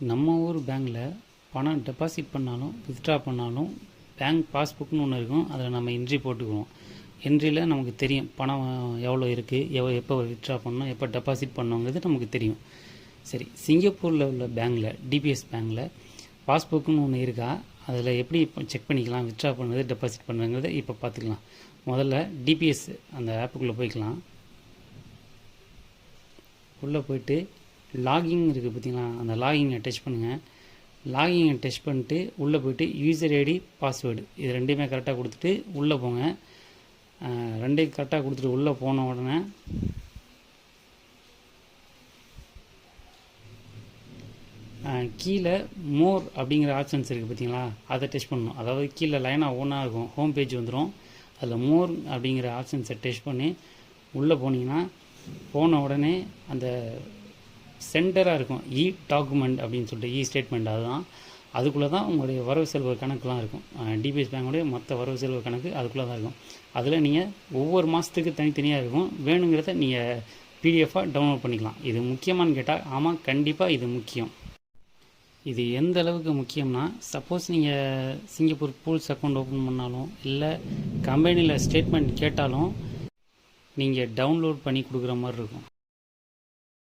நம்ம ஊர் பேங்க்கில் பணம் டெபாசிட் பண்ணாலும் வித்ட்ரா பண்ணாலும் பேங்க் பாஸ்புக்னு ஒன்று இருக்கும். அதில் நம்ம என்ட்ரி போட்டுக்குவோம். என்ட்ரியில் நமக்கு தெரியும் பணம் எவ்வளோ இருக்குது எவ்வளோ எப்போ வித்ட்ரா பண்ணணும் எப்போ டெபாசிட் பண்ணோங்கிறது நமக்கு தெரியும். சரி சிங்கப்பூரில் உள்ள பேங்க்கில் டிபிஎஸ் பேங்க்கில் பாஸ்புக்குன்னு ஒன்று இருக்கா? அதில் எப்படி செக் பண்ணிக்கலாம் வித்ட்ரா பண்ணுறது டெபாசிட் பண்ணுறங்கிறத இப்போ பார்த்துக்கலாம். முதல்ல டிபிஎஸ் அந்த ஆப்புக்குள்ளே போய்க்கலாம். உள்ளே போயிட்டு லாகிங் இருக்குது பார்த்தீங்களா? அந்த லாகிங்கை டச் பண்ணுங்கள் லாகிங்கை டச் பண்ணிட்டு உள்ளே போயிட்டு யூசர் ஐடி பாஸ்வேர்டு இது ரெண்டையுமே கரெக்டாக கொடுத்துட்டு உள்ளே போங்க. ரெண்டையும் கரெக்டாக கொடுத்துட்டு உள்ளே போன உடனே கீழே மோர் அப்படிங்கிற ஆப்ஷன்ஸ் இருக்குது பார்த்தீங்களா? அதை டச் பண்ணணும். அதாவது கீழே லைனாக ஓனாக இருக்கும். ஹோம் பேஜ் வந்துடும். அதில் மோர் அப்படிங்கிற ஆப்ஷன்ஸை டச் பண்ணி உள்ளே போனீங்கன்னா போன உடனே அந்த சென்டராக இருக்கும். E இ டாக்குமெண்ட் அப்படின்னு சொல்லிட்டு e இ ஸ்டேட்மெண்ட் அதுதான். அதுக்குள்ளே தான் உங்களுடைய வரவு செலவு கணக்குலாம் இருக்கும். டிபிஎஸ் பேங்கோடைய மொத்த வரவு செலவு கணக்கு அதுக்குள்ளே தான் இருக்கும். அதில் நீங்கள் ஒவ்வொரு மாதத்துக்கு தனித்தனியாக இருக்கும். வேணுங்கிறத நீங்கள் பிடிஎஃபாக டவுன்லோட் பண்ணிக்கலாம். இது முக்கியமானு கேட்டால் ஆமாம் கண்டிப்பாக இது முக்கியம். இது எந்த அளவுக்கு முக்கியம்னா சப்போஸ் நீங்கள் சிங்கப்பூர் பூல்ஸ் அக்கௌண்ட் ஓப்பன் பண்ணாலும் இல்லை கம்பெனியில் ஸ்டேட்மெண்ட் கேட்டாலும் நீங்கள் டவுன்லோட் பண்ணி கொடுக்குற மாதிரி இருக்கும்.